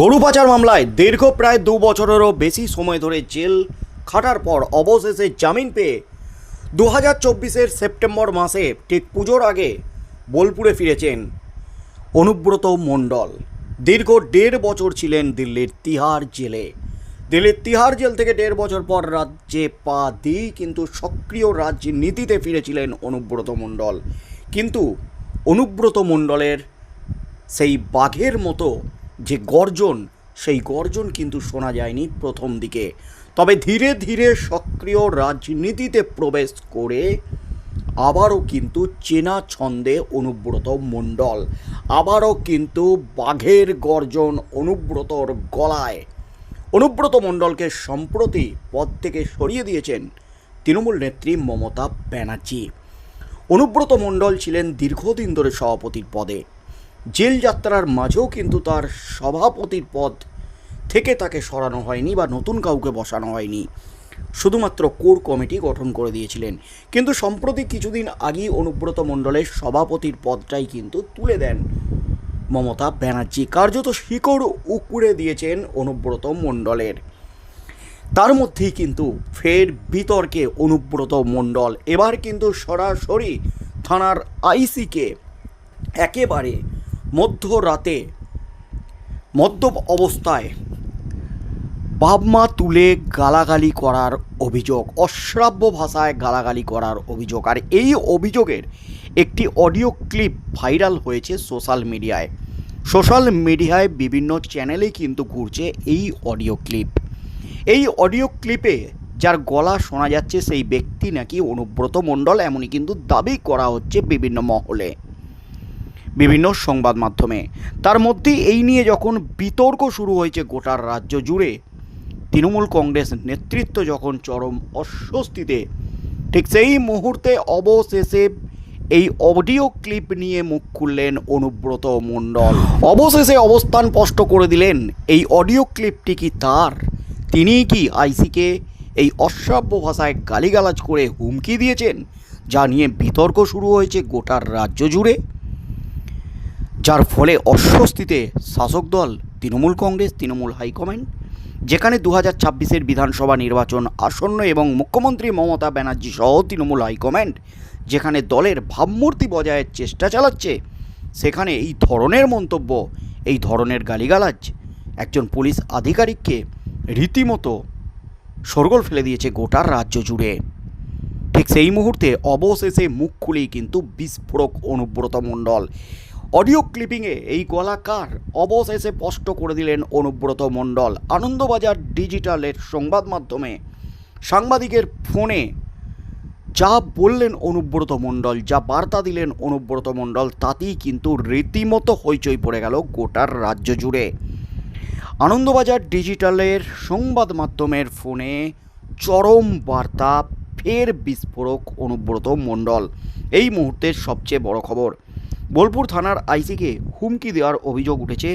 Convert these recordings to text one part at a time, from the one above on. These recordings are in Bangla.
গরু পাচার মামলায় দীর্ঘ প্রায় দু বছরেরও বেশি সময় ধরে জেল খাটার পর অবশেষে জামিন পেয়ে দু হাজার চব্বিশের সেপ্টেম্বর মাসে ঠিক পুজোর আগে বোলপুরে ফিরেছেন অনুব্রত মণ্ডল। দীর্ঘ দেড় বছর ছিলেন দিল্লির তিহার জেলে। দিল্লির তিহার জেল থেকে দেড় বছর পর রাজ্যে পা দিয়েই কিন্তু সক্রিয় রাজনীতিতে ফিরেছিলেন অনুব্রত মণ্ডল। কিন্তু অনুব্রত মণ্ডলের সেই বাঘের মতো যে গর্জন, সেই গর্জন কিন্তু শোনা যায়নি প্রথম দিকে। তবে ধীরে ধীরে সক্রিয় রাজনীতিতে প্রবেশ করে আবারও কিন্তু চেনা ছন্দে অনুব্রত মণ্ডল, আবারও কিন্তু বাঘের গর্জন অনুব্রতর গলায়। অনুব্রত মণ্ডলকে সম্প্রতি পদ থেকে সরিয়ে দিয়েছেন তৃণমূল নেত্রী মমতা ব্যানার্জি। অনুব্রত মণ্ডল ছিলেন দীর্ঘদিন ধরে সভাপতির পদে। জেল যাত্রার মাঝেও কিন্তু তার সভাপতির পদ থেকে তাকে সরানো হয়নি বা নতুন কাউকে বসানো হয়নি। শুধুমাত্র কোর কমিটি গঠন করে দিয়েছিলেন। কিন্তু সম্প্রতি কিছুদিন আগেই অনুব্রত মণ্ডলের সভাপতির পদটাই কিন্তু তুলে দেন মমতা ব্যানার্জি। কার্যত শিকড় উকুড়ে দিয়েছেন অনুব্রত মণ্ডলের। তার মধ্যেই কিন্তু ফের বিতর্কে অনুব্রত মণ্ডল। এবার কিন্তু সরাসরি থানার আইসিকে একেবারে মধ্যরাতে, মদ্যপ অবস্থায় বাবমা তুলে গালাগালি করার অভিযোগ, অশ্রাব্য ভাষায় গালাগালি করার অভিযোগ। আর এই অভিযোগের একটি অডিও ক্লিপ ভাইরাল হয়েছে সোশ্যাল মিডিয়ায়। সোশ্যাল মিডিয়ায় বিভিন্ন চ্যানেলে কিন্তু ঘুরছে এই অডিও ক্লিপ। এই অডিও ক্লিপে যার গলা শোনা যাচ্ছে সেই ব্যক্তি নাকি অনুব্রত মণ্ডল, এমনই কিন্তু দাবি করা হচ্ছে বিভিন্ন মহলে। বিভিন্ন সংবাদ মাধ্যমে। তার মধ্যেই এই নিয়ে যখন বিতর্ক শুরু হয়েছে গোটার রাজ্য জুড়ে, তৃণমূল কংগ্রেস নেতৃত্ব যখন চরম অস্বস্তিতে, ঠিক সেই মুহূর্তে অবশেষে এই অডিও ক্লিপ নিয়ে মুখ খুললেন অনুব্রত মণ্ডল। অবশেষে অবস্থান স্পষ্ট করে দিলেন, এই অডিও ক্লিপটি কি তার? তিনিই কি আইসিকে এই অশ্রাব্য ভাষায় গালিগালাজ করে হুমকি দিয়েছেন, যা নিয়ে বিতর্ক শুরু হয়েছে গোটার রাজ্য জুড়ে? যার ফলে অস্বস্তিতে শাসক দল, তৃণমূল কংগ্রেস, তৃণমূল হাইকমান্ড, যেখানে দু হাজার ছাব্বিশের বিধানসভা নির্বাচন আসন্ন এবং মুখ্যমন্ত্রী মমতা ব্যানার্জি সহ তৃণমূল হাইকমান্ড, যেখানে দলের ভাবমূর্তি বজায়ের চেষ্টা চালাচ্ছে, সেখানে এই ধরনের মন্তব্য, এই ধরনের গালিগালাজ একজন পুলিশ আধিকারিককে রীতিমতো সরগোল ফেলে দিয়েছে গোটার রাজ্য জুড়ে। ঠিক সেই মুহূর্তে অবশেষে মুখ খুলেই কিন্তু বিস্ফোরক অনুব্রত মণ্ডল। অডিও ক্লিপিংয়ে এই গলাকার অবশেষে স্পষ্ট করে দিলেন অনুব্রত মণ্ডল। আনন্দবাজার ডিজিটালের সংবাদ মাধ্যমে সাংবাদিকের ফোনে যা বললেন অনুব্রত মণ্ডল, যা বার্তা দিলেন অনুব্রত মণ্ডল, তাতেই কিন্তু রীতিমতো হইচই পড়ে গেল গোটার রাজ্য জুড়ে। আনন্দবাজার ডিজিটালের সংবাদ মাধ্যমের ফোনে চরম বার্তা, ফের বিস্ফোরক অনুব্রত মণ্ডল। এই মুহূর্তের সবচেয়ে বড় খবর বোলপুর থানার আইসিকে হুমকি দেওয়ার অভিযোগ উঠেছে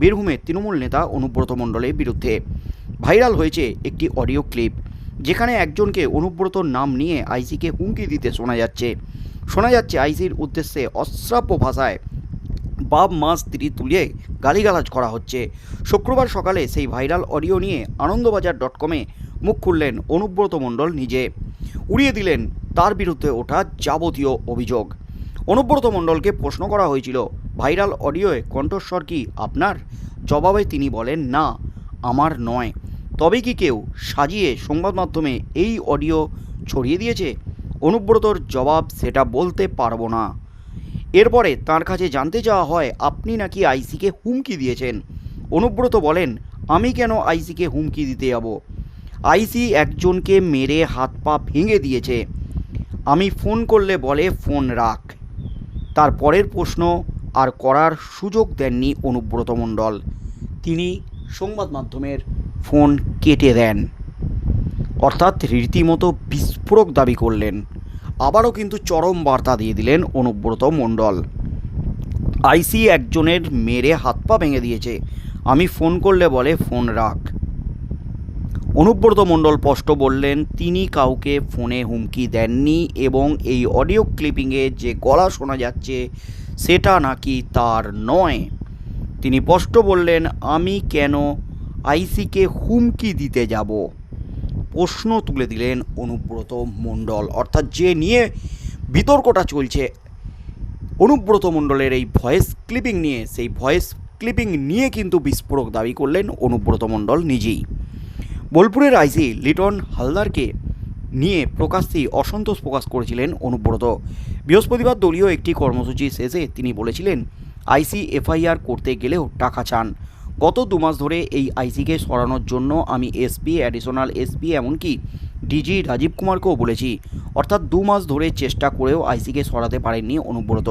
বীরভূমের তৃণমূল নেতা অনুব্রত মণ্ডলের বিরুদ্ধে। ভাইরাল হয়েছে একটি অডিও ক্লিপ, যেখানে একজনকে অনুব্রতর নাম নিয়ে আইসিকে হুমকি দিতে শোনা যাচ্ছে। শোনা যাচ্ছে আইসির উদ্দেশ্যে অশ্রাব্য ভাষায় বাপ, মা, স্ত্রী তুলিয়ে গালিগালাজ করা হচ্ছে। শুক্রবার সকালে সেই ভাইরাল অডিও নিয়ে আনন্দবাজার ডট কমে মুখ খুললেন অনুব্রত মণ্ডল নিজে। উড়িয়ে দিলেন তার বিরুদ্ধে ওঠা যাবতীয় অভিযোগ। অনুব্রত মণ্ডলকে প্রশ্ন করা হয়েছিল, ভাইরাল অডিওয়ে কণ্ঠস্বর কি আপনার? জবাবে তিনি বলেন, না, আমার নয়। তবে কি কেউ সাজিয়ে সংবাদ মাধ্যমে এই অডিও ছড়িয়ে দিয়েছে? অনুব্রতর জবাব, সেটা বলতে পারব না। এরপরে তার কাছে জানতে চাওয়া হয়, আপনি নাকি আইসিকে হুমকি দিয়েছেন? অনুব্রত বলেন, আমি কেন আইসিকে হুমকি দিতে যাব? আইসি একজনকে মেরে হাত পা ভেঙে দিয়েছে। আমি ফোন করলে বলে ফোন রাখ। তার পরের প্রশ্ন, আর করার সুযোগ দেননি অনুব্রত মণ্ডল। তিনি সংবাদ মাধ্যমের ফোন কেটে দেন। অর্থাৎ রীতিমতো বিস্ফোরক দাবি করলেন। আবারও কিন্তু চরম বার্তা দিয়ে দিলেন অনুব্রত মণ্ডল। আইসি একজনের মেরে হাত পা ভেঙে দিয়েছে। আমি ফোন করলে বলে, ফোন রাখ। অনুব্রত মণ্ডল স্পষ্ট বললেন, তিনি কাউকে ফোনে হুমকি দেননি এবং এই অডিও ক্লিপিংয়ে যে গলা শোনা যাচ্ছে, সেটা নাকি তার নয়। তিনি স্পষ্ট বললেন, আমি কেন আইসিকে হুমকি দিতে যাব? প্রশ্ন তুলে দিলেন অনুব্রত মণ্ডল। অর্থাৎ যে নিয়ে বিতর্কটা চলছে, অনুব্রত মণ্ডলের এই ভয়েস ক্লিপিং নিয়ে, সেই ভয়েস ক্লিপিং নিয়ে কিন্তু বিস্ফোরক দাবি করলেন অনুব্রত মণ্ডল নিজেই। বোলপুরের আইসি লিটন হালদারকে নিয়ে প্রকাশ্যেই অসন্তোষ প্রকাশ করেছিলেন অনুব্রত। বৃহস্পতিবার দলীয় একটি কর্মসূচি শেষে তিনি বলেছিলেন, আইসি এফআইআর করতে গেলেও টাকা চান। গত দু মাস ধরে এই আইসিকে সরানোর জন্য আমি এসপি অ্যাডিশনাল এসপি এমনকি ডিজি রাজীব কুমারকেও বলেছি। অর্থাৎ দু মাস ধরে চেষ্টা করেও আইসিকে সরাতে পারেননি অনুব্রত।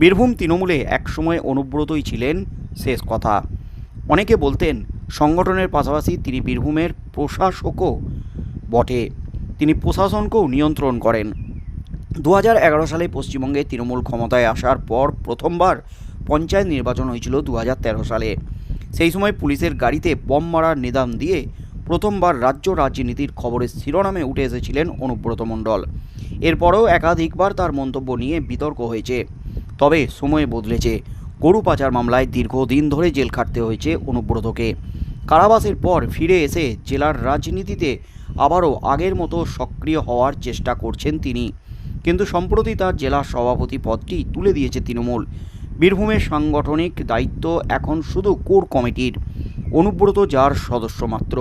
বীরভূম, তৃণমূলে একসময় অনুব্রতই ছিলেন শেষ কথা। অনেকে বলতেন সংগঠনের পাশাপাশি তিনি বীরভূমের প্রশাসকও বটে। তিনি প্রশাসনকেও নিয়ন্ত্রণ করেন। দু সালে পশ্চিমবঙ্গে তৃণমূল ক্ষমতায় আসার পর প্রথমবার পঞ্চায়েত নির্বাচন হয়েছিল দু হাজার তেরো সালে। সেই সময় পুলিশের গাড়িতে বম মারার নিদান দিয়ে প্রথমবার রাজ্য রাজনীতির খবরের শিরোনামে উঠে এসেছিলেন অনুব্রত মণ্ডল। এরপরেও একাধিকবার তার মন্তব্য নিয়ে বিতর্ক হয়েছে। তবে সময় বদলেছে। গরু পাচার মামলায় দীর্ঘদিন ধরে জেল খাটতে হয়েছে অনুব্রতকে। কারাবাসের পর ফিরে এসে জেলার রাজনীতিতে আবারও আগের মতো সক্রিয় হওয়ার চেষ্টা করছেন তিনি। কিন্তু সম্প্রতি তার জেলা সভাপতি পদটি তুলে দিয়েছে তৃণমূল। বীরভূমের সাংগঠনিক দায়িত্ব এখন শুধু কোর কমিটির, অনুব্রত যার সদস্য মাত্র।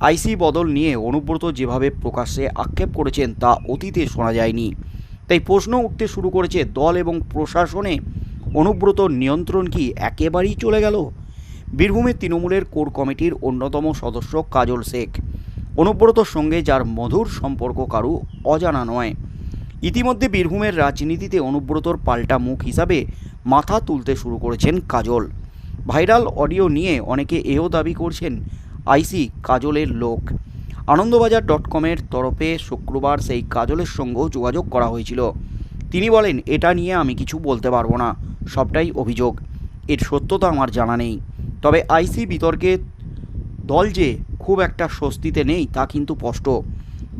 আইসি বদল নিয়ে অনুব্রত যেভাবে প্রকাশ্যে আক্ষেপ করেছেন তা অতীতে শোনা যায়নি। তাই প্রশ্ন উঠতে শুরু করেছে দল এবং প্রশাসনে অনুব্রত নিয়ন্ত্রণ কি একেবারেই চলে গেল? বীরভূমের তৃণমূলের কোর কমিটির অন্যতম সদস্য কাজল শেখ। অনুব্রতর সঙ্গে যার মধুর সম্পর্ক কারু অজানা নয়। ইতিমধ্যে বীরভূমের রাজনীতিতে অনুব্রতর পাল্টা মুখ হিসাবে মাথা তুলতে শুরু করেছেন কাজল। ভাইরাল অডিও নিয়ে অনেকে এও দাবি করছেন, আইসি কাজলের লোক। আনন্দবাজার ডট কমের তরফে শুক্রবার সেই কাজলের সঙ্গেও যোগাযোগ করা হয়েছিল। তিনি বলেন, এটা নিয়ে আমি কিছু বলতে পারব না। সবটাই অভিযোগ। এর সত্যতা আমার জানা নেই। তবে আইসি বিতর্কে দল যে খুব একটা স্বস্তিতে নেই তা কিন্তু স্পষ্ট।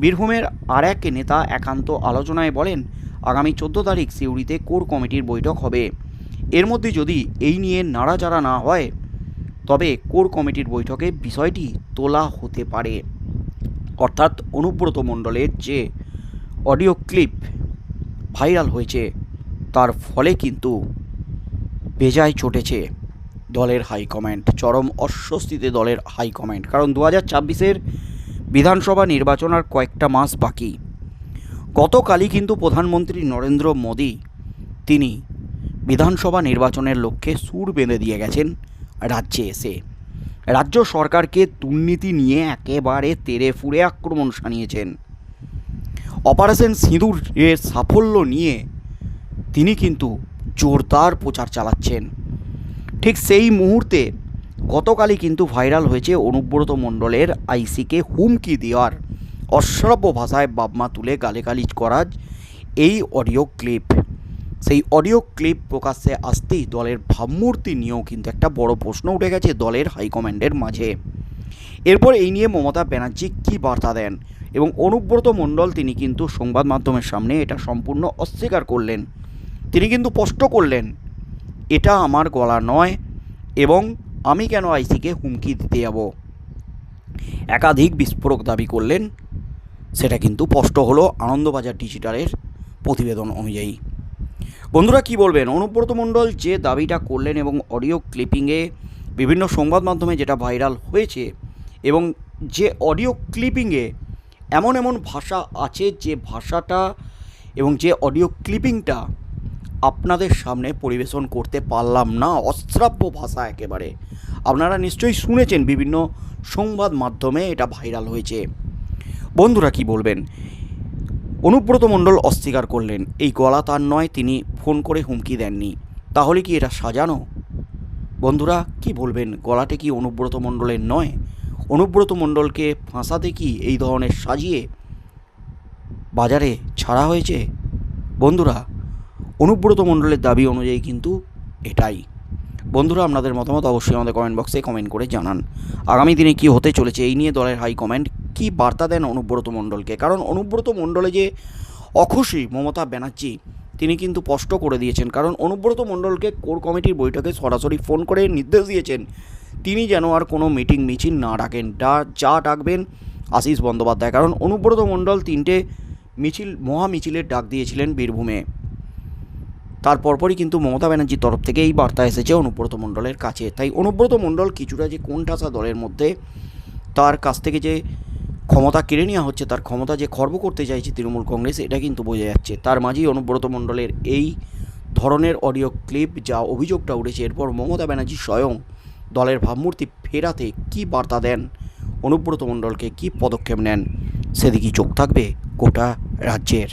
বীরভূমের আর এক নেতা একান্ত আলোচনায় বলেন, আগামী চোদ্দ তারিখ সিউড়িতে কোর কমিটির বৈঠক হবে। এর মধ্যে যদি এই নিয়ে নাড়াচাড়া না হয়, তবে কোর কমিটির বৈঠকে বিষয়টি তোলা হতে পারে। অর্থাৎ অনুব্রত মণ্ডলের যে অডিও ক্লিপ ভাইরাল হয়েছে, তার ফলে কিন্তু বেজায় চটেছে। দলের হাইকমান্ড চরম অস্বস্তিতে দলের হাইকমান্ড কারণ দু হাজার ছাব্বিশের বিধানসভা নির্বাচন আর কয়েকটা মাস বাকি। গতকালই কিন্তু প্রধানমন্ত্রী নরেন্দ্র মোদী তিনি বিধানসভা নির্বাচনের লক্ষ্যে সুর বেঁধে দিয়ে গেছেন রাজ্যে এসে। রাজ্য সরকারকে দুর্নীতি নিয়ে একেবারে তেড়ে ফুড়ে আক্রমণ শানিয়েছেন। অপারেশন সিঁদুর এর সাফল্য নিয়ে তিনি কিন্তু জোরদার প্রচার চালাচ্ছেন। ঠিক সেই মুহূর্তে গতকালই কিন্তু ভাইরাল হয়েছে অনুব্রত মণ্ডলের আইসিকে হুমকি দেওয়ার অশ্রাব্য ভাষায় বাবমা তুলে গালিগালিজ করার এই অডিও ক্লিপ। সেই অডিও ক্লিপ প্রকাশ্যে আসতেই দলের ভাবমূর্তি নিয়েও কিন্তু একটা বড় প্রশ্ন উঠে গেছে দলের হাইকমান্ডের মাঝে। এরপর এই নিয়ে মমতা ব্যানার্জি কী বার্তা দেন এবং অনুব্রত মণ্ডল তিনি কিন্তু সংবাদ মাধ্যমের সামনে এটা সম্পূর্ণ অস্বীকার করলেন। তিনি কিন্তু স্পষ্ট করলেন এটা আমার গলা নয় এবং আমি কেন আইসিকে হুমকি দিতে যাব? একাধিক বিস্ফোরক দাবি করলেন। সেটা কিন্তু স্পষ্ট হলো আনন্দবাজার ডিজিটালের প্রতিবেদন অনুযায়ী। বন্ধুরা কি বলবেন? অনুব্রত মণ্ডল যে দাবিটা করলেন এবং অডিও ক্লিপিংয়ে বিভিন্ন সংবাদ মাধ্যমে যেটা ভাইরাল হয়েছে এবং যে অডিও ক্লিপিংয়ে এমন এমন ভাষা আছে যে ভাষাটা এবং যে অডিও ক্লিপিংটা আপনাদের সামনে পরিবেশন করতে পারলাম না, অশ্রাব্য ভাষা একেবারে। আপনারা নিশ্চয়ই শুনেছেন বিভিন্ন সংবাদ মাধ্যমে এটা ভাইরাল হয়েছে। বন্ধুরা কি বলবেন? অনুব্রত মণ্ডল অস্বীকার করলেন, এই গলা তার নয়, তিনি ফোন করে হুমকি দেননি। তাহলে কি এটা সাজানো? বন্ধুরা, কি বলবেন? গলাটি কি অনুব্রত মণ্ডলের নয়? অনুব্রত মণ্ডলকে ফাঁসাতে কি এই ধরনের সাজিয়ে বাজারে ছাড়া হয়েছে? বন্ধুরা অনুব্রত মণ্ডলের দাবি অনুযায়ী কিন্তু এটাই। বন্ধুরা, আপনাদের মতামত অবশ্যই আমাদের কমেন্ট বক্সে কমেন্ট করে জানান। আগামী দিনে কি হতে চলেছে এই নিয়ে দলের হাইকমান্ড কি বার্তা দেন অনুব্রত মণ্ডলকে? কারণ অনুব্রত মণ্ডলে যে অখুশি মমতা ব্যানার্জি, তিনি কিন্তু স্পষ্ট করে দিয়েছেন। কারণ অনুব্রত মণ্ডলকে কোর কমিটির বৈঠকে সরাসরি ফোন করে নির্দেশ দিয়েছেন, তিনি যেন আর কোনো মিটিং মিছিল না ডাকেন। ডা, যা ডাকবেন আশিস বন্দ্যোপাধ্যায়। কারণ অনুব্রত মণ্ডল তিনটে মিছিল মহা মিছিলের ডাক দিয়েছিলেন বীরভূমে। তার পরপরই কিন্তু মমতা ব্যানার্জির তরফ থেকে এই বার্তা এসেছে অনুব্রত মণ্ডলের কাছে। তাই অনুব্রত মণ্ডল কিছুটা যে কোনঠাসা দলের মধ্যে তার কাছ থেকে যে ক্ষমতা কেড়ে নেওয়া হচ্ছে, তার ক্ষমতা যে খর্ব করতে চাইছে তৃণমূল কংগ্রেস, এটা কিন্তু বোঝা যাচ্ছে। তার মাঝেই অনুব্রত মণ্ডলের এই ধরনের অডিও ক্লিপ যা অভিযোগটা উঠেছে, এরপর মমতা ব্যানার্জি স্বয়ং দলের ভাবমূর্তি ফেরাতে কি বার্তা দেন, অনুব্রত মণ্ডলকে কি পদক্ষেপ নেন, সেদিকেই চোখ থাকবে গোটা রাজ্যের।